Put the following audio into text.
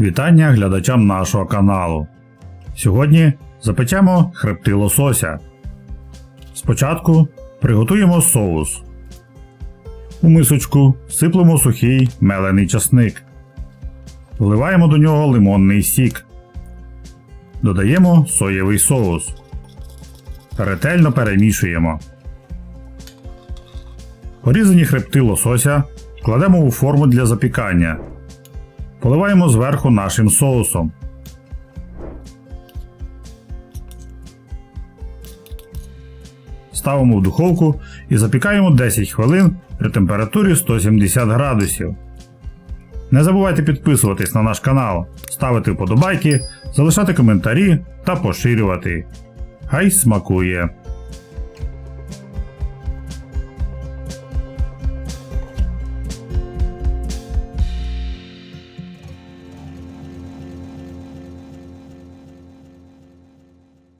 Вітання глядачам нашого каналу. Сьогодні запечемо хребти лосося. Спочатку приготуємо соус. У мисочку сиплемо сухий мелений часник. Вливаємо до нього лимонний сік. Додаємо соєвий соус. Ретельно перемішуємо. Порізані хребти лосося кладемо у форму для запікання. Поливаємо зверху нашим соусом. Ставимо в духовку і запікаємо 10 хвилин при температурі 170 градусів. Не забувайте підписуватись на наш канал, ставити вподобайки, залишати коментарі та поширювати. Хай смакує!